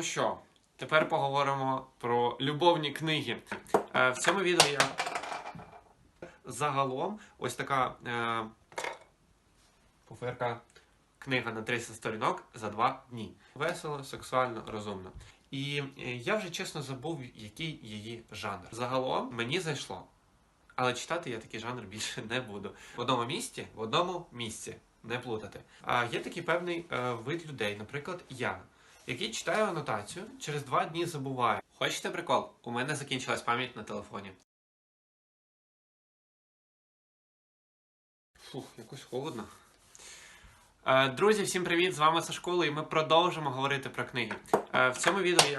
Ну що, тепер поговоримо про любовні книги. Е, в цьому відео я загалом ось така е, пуферка книга на 300 сторінок за два дні. Весело, сексуально, розумно. І е, я вже чесно забув, який її жанр. Загалом мені зайшло. Але читати я такий жанр більше не буду. В одному місці, в одному місці. Не плутати. А є такий певний е, вид людей, наприклад, я, який читаю анотацію, через два дні забуваю. Хочете прикол? У мене закінчилась пам'ять на телефоні. Фух, якось холодно. Е, Друзі, всім привіт! З вами Сашкола, і ми продовжимо говорити про книги. Е, В цьому відео я,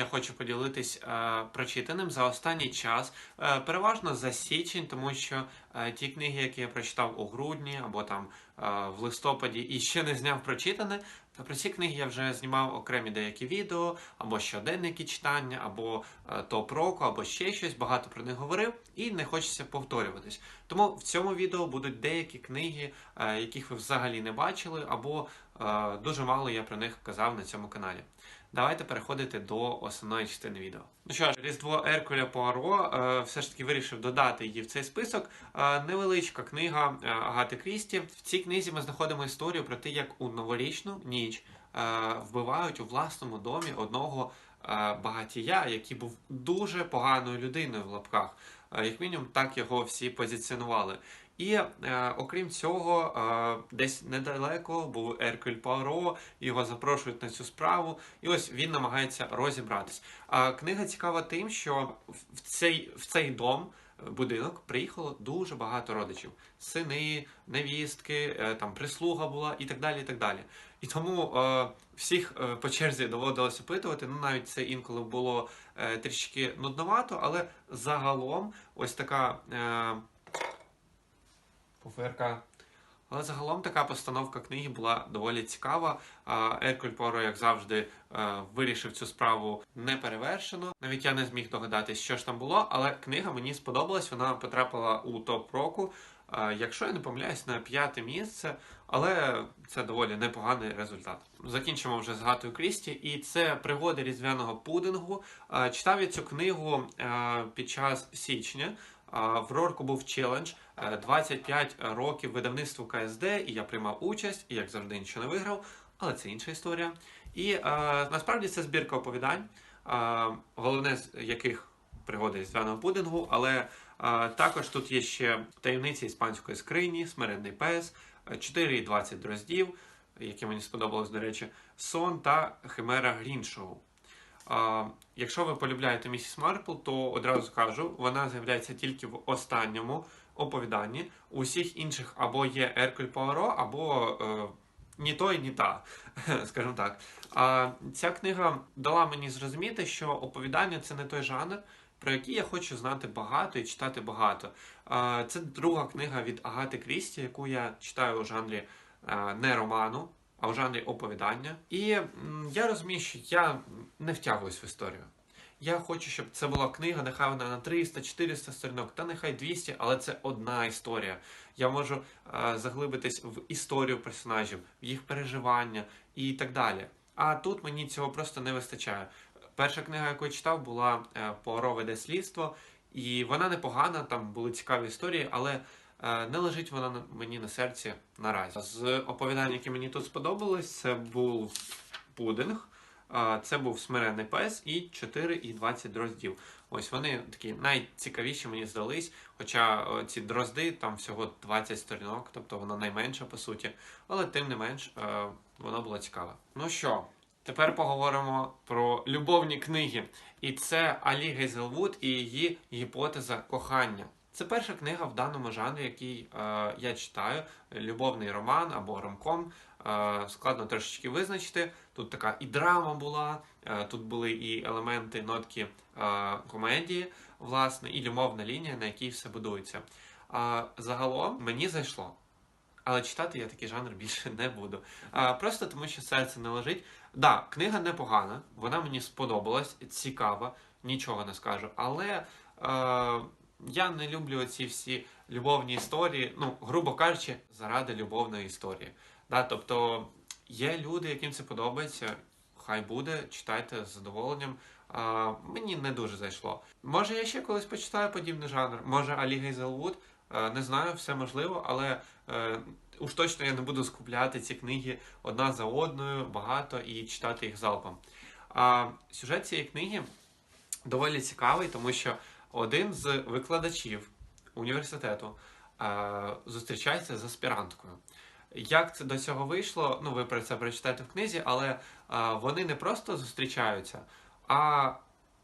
я хочу поділитись е, прочитаним за останній час, е, переважно за січень, тому що е, ті книги, які я прочитав у грудні або там е, в листопаді і ще не зняв прочитане, то про ці книги я вже знімав окремі деякі відео, або щоденники читання, або е, топ року, або ще щось. Багато про них говорив, і не хочеться повторюватись. Тому в цьому відео будуть деякі книги, е, яких ви взагалі не бачили, або е, дуже мало я про них казав на цьому каналі. Давайте переходити до основної частини відео. Ну що ж, Різдво Еркуля Пуаро е, все ж таки вирішив додати її в цей список. Е, невеличка книга е, Агати Крісті. В цій книзі ми знаходимо історію про те, як у новорічну ніч е, вбивають у власному домі одного е, багатія, який був дуже поганою людиною в лапках. Як мінімум, так його всі позиціонували. І е, окрім цього, е, десь недалеко був Еркюль Пуаро, його запрошують на цю справу, і ось він намагається розібратись. А книга цікава тим, що в цей, в цей дом. е, Будинок приїхало дуже багато родичів: сини, невістки, е, там прислуга була і так далі. І так далі. І тому е, всіх е, по черзі доводилось опитувати. Ну навіть це інколи було трішки нудновато, але загалом ось така е, пуферка. Але загалом така постановка книги була доволі цікава. Еркуль Поро, як завжди, е, вирішив цю справу неперевершено. Навіть я не зміг догадатись, що ж там було, але книга мені сподобалась. Вона потрапила у топ року. Е, Якщо я не помиляюсь, на п'яте місце, але це доволі непоганий результат. Закінчимо вже з Гатою Крісті, і це пригоди різдвяного пудингу. Е, Читав я цю книгу е, під час січня. В Рорку був челендж е, 25 років видавництву КСД, і я приймав участь, і як завжди нічого не виграв, але це інша історія. І е, насправді це збірка оповідань, е, головне з яких пригоди різдвяного пудингу, але е, також тут є ще таємниці іспанської скрині, смиренний пес, е, 4 і 20 дроздів, які мені сподобалось, до речі, сон та химера Гріншоу. Якщо ви полюбляєте місіс Марпл, то одразу кажу, вона з'являється тільки в останньому оповіданні. У всіх інших або є Еркуль Пуаро, або е, ні той, ні та, скажімо так. А ця книга дала мені зрозуміти, що оповідання це не той жанр, про який я хочу знати багато і читати багато. Це друга книга від Агати Крісті, яку я читаю у жанрі не роману, а в жанрі оповідання. І я розумію, що я не втягуюсь в історію. Я хочу, щоб це була книга, нехай вона на 300-400 сторінок, та нехай 200, але це одна історія. Я можу е, заглибитись в історію персонажів, в їх переживання і так далі. А тут мені цього просто не вистачає. Перша книга, яку я читав, була е, Пуаро веде слідство, і вона непогана, там були цікаві історії, але е, не лежить вона мені на серці наразі. З оповідань, які мені тут сподобались, це був пудинг. Це був смиренний пес і 4 і 20 дроздів. Ось вони такі найцікавіші мені здались. Хоча ці дрозди там всього 20 сторінок, тобто вона найменша по суті. Але тим не менш е, вона була цікава. Ну що, тепер поговоримо про любовні книги. І це Алі Гейзелвуд і її гіпотеза кохання. Це перша книга в даному жанрі, який е, я читаю: любовний роман або ромком. Е, складно трошечки визначити. Тут така і драма була, е, тут були і елементи нотки е, комедії, власне, і любовна лінія, на якій все будується. А загалом мені зайшло. Але читати я такий жанр більше не буду. А, просто тому, що серце не лежить. Да, книга непогана, вона мені сподобалась, цікава, нічого не скажу. Але е, я не люблю ці всі любовні історії, ну, грубо кажучи, заради любовної історії. Да, тобто є люди, яким це подобається. хай буде, читайте з задоволенням. А, мені не дуже зайшло. Може, я ще колись почитаю подібний жанр. Може, Алі Гейзелвуд. Е, Не знаю, все можливо, але е, уж точно я не буду скупляти ці книги одна за одною багато і читати їх залпом. А сюжет цієї книги доволі цікавий, тому що один з викладачів університету е, зустрічається з аспіранткою. Як це до цього вийшло? Ну, ви про це прочитаєте в книзі, але вони не просто зустрічаються, а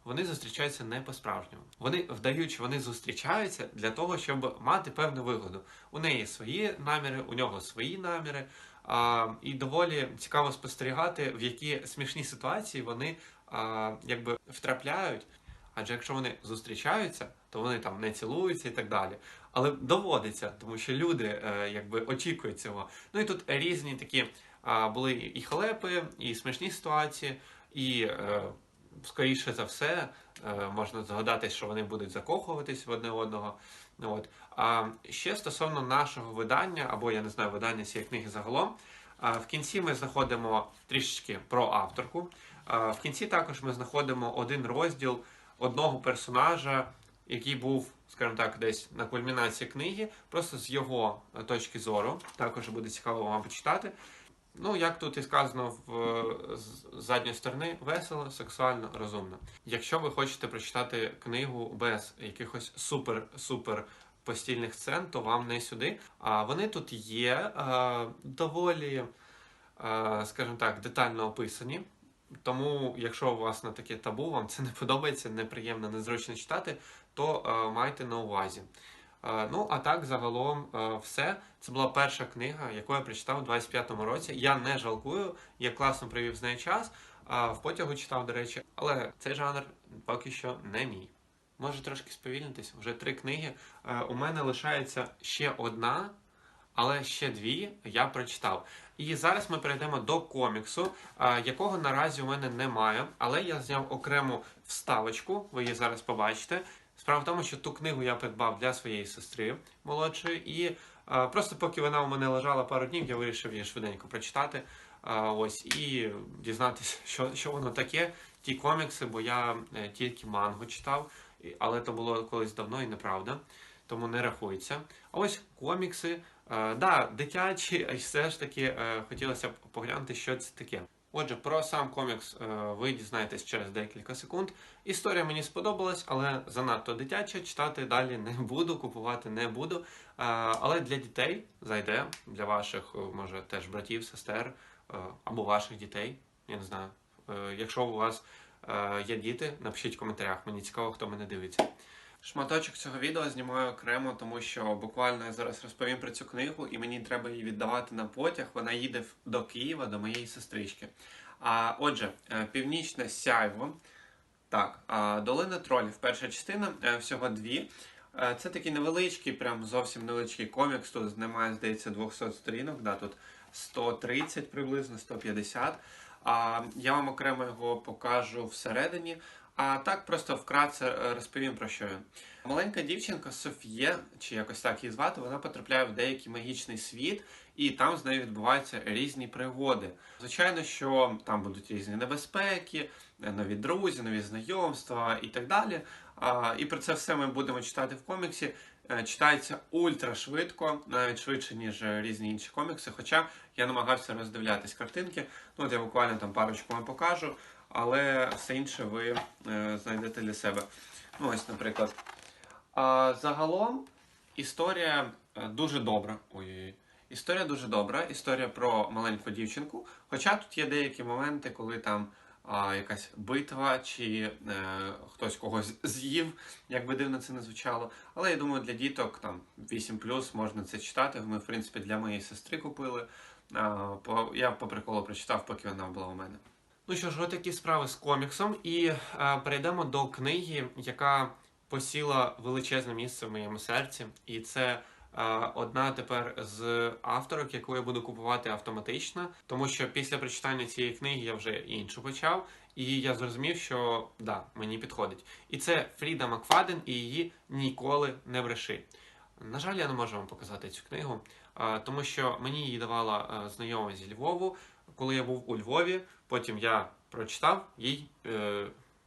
вони зустрічаються не по-справжньому. Вони вдають, що вони зустрічаються для того, щоб мати певну вигоду. У неї свої наміри, у нього свої наміри. А, і доволі цікаво спостерігати, в які смішні ситуації вони а, якби втрапляють. Адже якщо вони зустрічаються, то вони там не цілуються і так далі. Але доводиться, тому що люди е, якби очікують цього. Ну і тут різні такі а, були і халепи, і смішні ситуації, і е, скоріше за все е, можна згадати, що вони будуть закохуватись в одне одного. Ну, от. А ще стосовно нашого видання, або я не знаю, видання цієї книги загалом. В кінці ми знаходимо трішечки про авторку. В кінці також ми знаходимо один розділ одного персонажа, який був, скажімо так, десь на кульмінації книги, просто з його е, точки зору. Також буде цікаво вам почитати. Ну, як тут і сказано в е, з задньої сторони, весело, сексуально, розумно. Якщо ви хочете прочитати книгу без якихось супер-супер постільних сцен, то вам не сюди. А вони тут є е, доволі, е, скажімо так, детально описані. Тому, якщо у вас на таке табу, вам це не подобається, неприємно, незручно читати, то е, майте на увазі. Ну, а так, загалом, е, все. Це була перша книга, яку я прочитав у 25-му році. Я не жалкую, я класно провів з нею час. В потягу читав, до речі, але цей жанр поки що не мій. Може трошки сповільнитись, вже три книги. Е, у мене лишається ще одна, але ще дві я прочитав. І зараз ми перейдемо до коміксу, е, якого наразі у мене немає, але я зняв окрему вставочку, ви її зараз побачите. Справа в тому, що ту книгу я придбав для своєї сестри молодшої, і е, просто поки вона у мене лежала пару днів, я вирішив її швиденько прочитати. е, ось і дізнатися, що, що воно таке, ті комікси, бо я е, тільки мангу читав, але то було колись давно і неправда, тому не рахується. А ось комікси, е, да, дитячі, а все ж таки е, хотілося б поглянути, що це таке. Отже, про сам комікс е, ви дізнаєтесь через декілька секунд. Історія мені сподобалась, але занадто дитяча. Читати далі не буду, купувати не буду. Е, але для дітей зайде, для ваших, е, може, теж братів, сестер або ваших дітей. Я не знаю. Якщо у вас є діти, напишіть в коментарях. Мені цікаво, хто мене дивиться. Шматочок цього відео знімаю окремо, тому що буквально я зараз розповім про цю книгу, і мені треба її віддавати на потяг. Вона їде до Києва, до моєї сестрички. А отже, е, північне сяйво. Так, долина тролів. Перша частина, е, всього дві. Е, Це такий невеличкий, прям зовсім невеличкий комікс. Тут немає, здається, 200 сторінок, да, тут 130 приблизно, 150. А я вам окремо його покажу всередині. А так просто вкратце е, розповім про що він. Маленька дівчинка Софія, чи якось так її звати, вона потрапляє в деякий магічний світ, і там з нею відбуваються різні пригоди. Звичайно, що там будуть різні небезпеки, е, нові друзі, нові знайомства і так далі. І про це все ми будемо читати в коміксі. Е, Читається ультра швидко, навіть швидше, ніж різні інші комікси. Хоча я намагався роздивлятись картинки. Ну, от я буквально там парочку вам покажу, але все інше ви е, знайдете для себе. Ну, ось, наприклад. А, загалом історія е, дуже добра. Ой-ой-ой. Історія дуже добра. Історія про маленьку дівчинку. Хоча тут є деякі моменти, коли там а, якась битва, чи е, хтось когось з'їв, як би дивно це не звучало. Але я думаю, для діток там 8 можна це читати. Ми, в принципі, для моєї сестри купили. А, по, я по приколу прочитав, поки вона була у мене. Ну що ж, от такі справи з коміксом, і е, перейдемо до книги, яка посіла величезне місце в моєму серці, і це е, одна тепер з авторок, яку я буду купувати автоматично, тому що після прочитання цієї книги я вже іншу почав, і я зрозумів, що да, мені підходить. І це Фріда Макфаден і її ніколи не бреши. На жаль, я не можу вам показати цю книгу, е, тому що мені її давала е, знайома зі Львову. Коли я був у Львові, Потім я прочитав, їй е,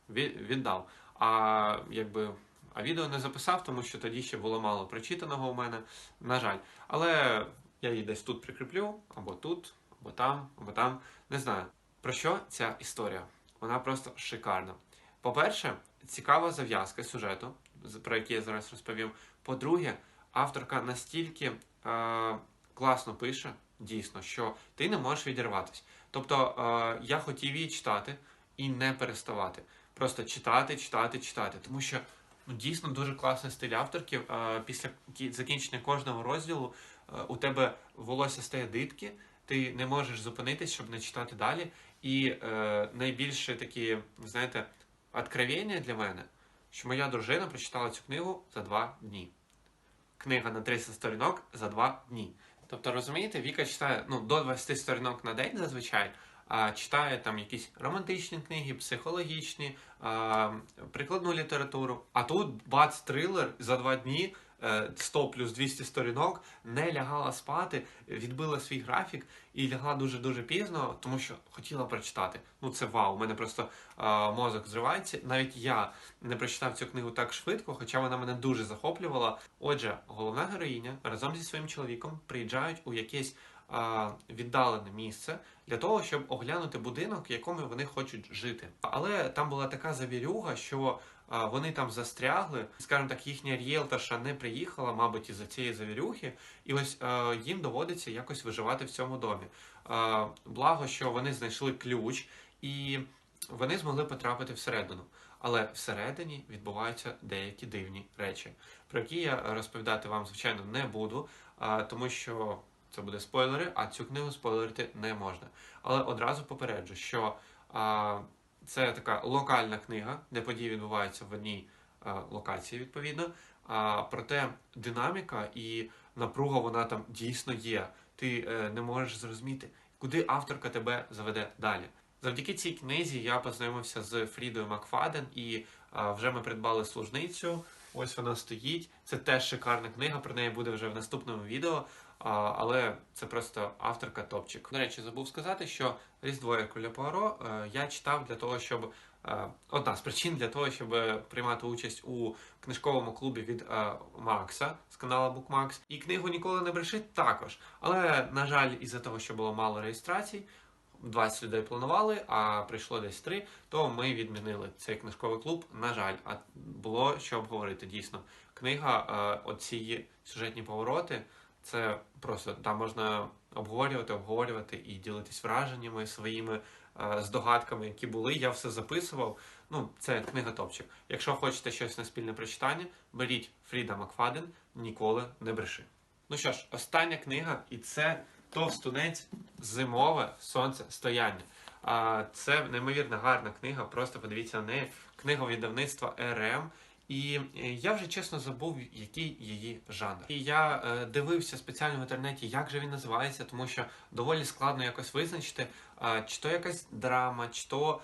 віддав. А якби а відео не записав, тому що тоді ще було мало прочитаного у мене, на жаль. Але я її десь тут прикріплю, або тут, або там, або там. Не знаю. Про що ця історія? Вона просто шикарна. По-перше, цікава зав'язка сюжету, про який я зараз розповім. По-друге, авторка настільки е, класно пише, дійсно, що ти не можеш відірватися. Тобто е, я хотів її читати і не переставати. Просто читати, читати, читати. Тому що ну, дійсно дуже класний стиль авторки. Е, після закінчення кожного розділу е, у тебе волосся стає дитки, ти не можеш зупинитись, щоб не читати далі. І е, найбільше такі, знаєте, откровення для мене, що моя дружина прочитала цю книгу за два дні. Книга на 300 сторінок за два дні. Тобто, розумієте, Віка читає ну, до 20 сторінок на день зазвичай, а читає там якісь романтичні книги, психологічні, а, прикладну літературу. А тут бац трилер за два дні. Е, 100 плюс 200 сторінок, не лягала спати, відбила свій графік і лягла дуже-дуже пізно, тому що хотіла прочитати. Ну це вау, у мене просто а, мозок зривається. Навіть я не прочитав цю книгу так швидко, хоча вона мене дуже захоплювала. Отже, головна героїня разом зі своїм чоловіком приїжджають у якесь а, віддалене місце для того, щоб оглянути будинок, в якому вони хочуть жити. Але там була така завірюга, що вони там застрягли, скажімо так, їхня ріелторша не приїхала, мабуть, із-за цієї завірюхи, і ось е, їм доводиться якось виживати в цьому домі. Е, благо, що вони знайшли ключ і вони змогли потрапити всередину. Але всередині відбуваються деякі дивні речі, про які я розповідати вам, звичайно, не буду, тому що це буде спойлери, а цю книгу спойлерити не можна. Але одразу попереджу, що це така локальна книга, де події відбуваються в одній а, локації, відповідно. А, проте динаміка і напруга вона там дійсно є. Ти е, не можеш зрозуміти, куди авторка тебе заведе далі. Завдяки цій книзі я познайомився з Фрідою Макфаден і а, вже ми придбали служницю. Ось вона стоїть. Це теж шикарна книга. Про неї буде вже в наступному відео. Але це просто авторка топчик. До речі, забув сказати, що Різдво Еркуля Пуаро е, я читав для того, щоб е, одна з причин для того, щоб приймати участь у книжковому клубі від е, Макса з каналу BookMax. І книгу ніколи не брешить також. Але на жаль, із-за того, що було мало реєстрацій. 20 людей планували, а прийшло десь 3, то ми відмінили цей книжковий клуб. На жаль, а було що обговорити дійсно. Книга, е, оці сюжетні повороти, це просто там можна обговорювати, обговорювати і ділитись враженнями своїми е, здогадками, які були. Я все записував. Ну, це книга топчик. Якщо хочете щось на спільне прочитання, беріть Фріда Макфаден, ніколи не бреши. Ну що ж, остання книга, і це Товстунець Зимове сонцестояння. А це неймовірно гарна книга. Просто подивіться на неї. Книга видавництва РМ. І е, я вже чесно забув, який її жанр. І я е, дивився спеціально в інтернеті, як же він називається, тому що доволі складно якось визначити, чи то якась драма, чи то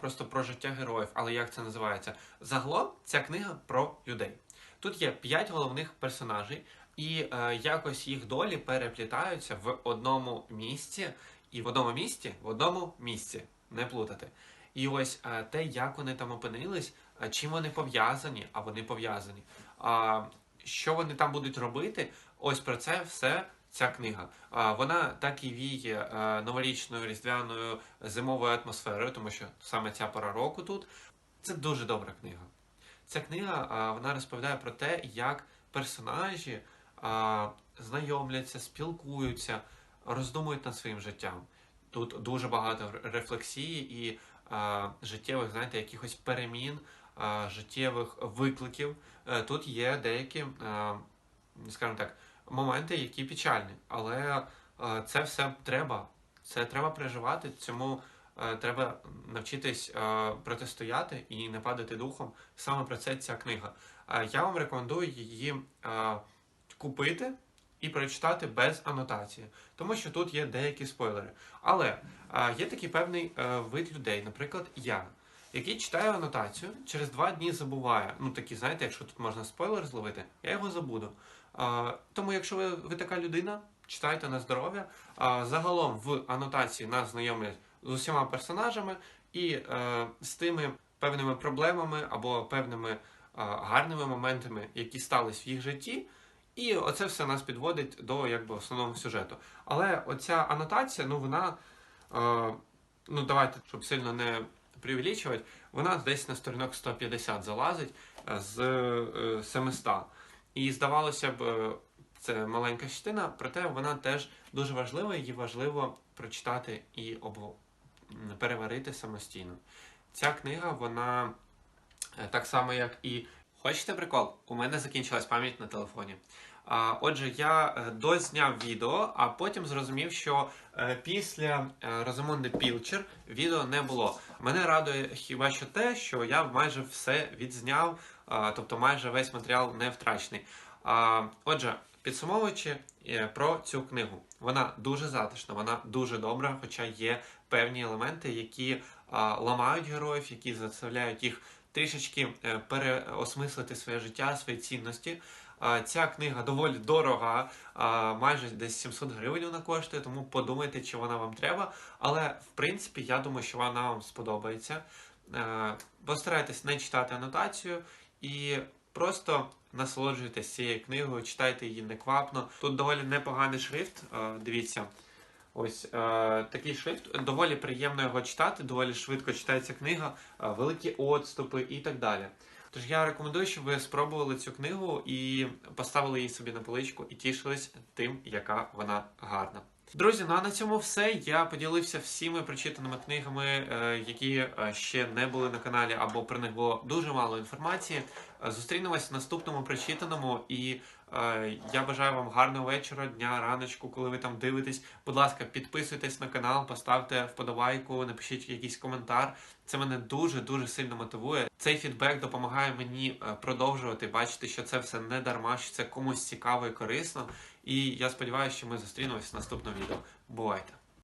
просто про життя героїв. Але як це називається? Загалом ця книга про людей. Тут є п'ять головних персонажей, і е, якось їх долі переплітаються в одному місці, і в одному місті, в одному місці, не плутати. І ось е, те, як вони там опинились, е, чим вони пов'язані, а вони пов'язані. А, що вони там будуть робити? Ось про це все ця книга. Вона так і віє е, новорічною різдвяною зимовою атмосферою, тому що саме ця пора року тут. Це дуже добра книга. Ця книга а, вона розповідає про те, як персонажі знайомляться, спілкуються, роздумують над своїм життям. Тут дуже багато рефлексії і життєвих, знаєте, якихось перемін, життєвих викликів. Е, Тут є деякі, скажімо так, моменти, які печальні, але а, це все треба. Це треба переживати. Цьому е, треба навчитись е, протистояти і не падати духом. Саме про це ця книга. Е, Я вам рекомендую її е, купити і прочитати без анотації, тому що тут є деякі спойлери. Але е, є такий певний е, вид людей, наприклад, я, який читає анотацію, через два дні забуває. Ну такі, знаєте, якщо тут можна спойлер зловити, я його забуду. Е, Тому, якщо ви, ви така людина, читайте на здоров'я. А, Загалом в анотації нас знайомлять з усіма персонажами і е, з тими певними проблемами або певними гарними моментами, які стались в їх житті. І оце все нас підводить до якби основного сюжету. Але оця анотація, ну вона, е, ну давайте, щоб сильно не преувеличувати, вона десь на сторінок 150 залазить е, з е, 700. І здавалося б, е, це маленька частина, проте вона теж дуже важлива, її важливо прочитати і обго... м, переварити самостійно. Ця книга, вона е, так само, як і. Хочете прикол? У мене закінчилась пам'ять на телефоні. Отже, я е, дозняв відео, а потім зрозумів, що е, після е, Пілчер відео не було. Мене радує хіба що те, що я майже все відзняв, тобто майже весь матеріал не втрачений. Отже, підсумовуючи про цю книгу, вона дуже затишна, вона дуже добра, хоча є певні елементи, які ламають героїв, які заставляють їх трішечки е, переосмислити своє життя, свої цінності. Ця книга доволі дорога, майже десь 700 гривень вона коштує, тому подумайте, чи вона вам треба. Але в принципі, я думаю, що вона вам сподобається. Е, Постарайтесь не читати анотацію і просто насолоджуйтесь цією книгою, читайте її неквапно. Тут доволі непоганий шрифт. Дивіться. Ось е, такий шрифт. Доволі приємно його читати, доволі швидко читається книга, е, великі отступи і так далі. Тож я рекомендую, щоб ви спробували цю книгу і поставили її собі на поличку і тішились тим, яка вона гарна. Друзі, ну а на цьому все. Я поділився всіми прочитаними книгами, е, які е, ще не були на каналі, або про них було дуже мало інформації. Зустрінемось в наступному прочитаному, і е, я бажаю вам гарного вечора, дня, раночку, коли ви там дивитесь. Будь ласка, підписуйтесь на канал, поставте вподобайку, напишіть якийсь коментар. Це мене дуже дуже сильно мотивує. Цей фідбек допомагає мені продовжувати бачити, що це все не дарма, що це комусь цікаво і корисно. І я сподіваюся, що ми зустрінемось в наступному відео. Бувайте!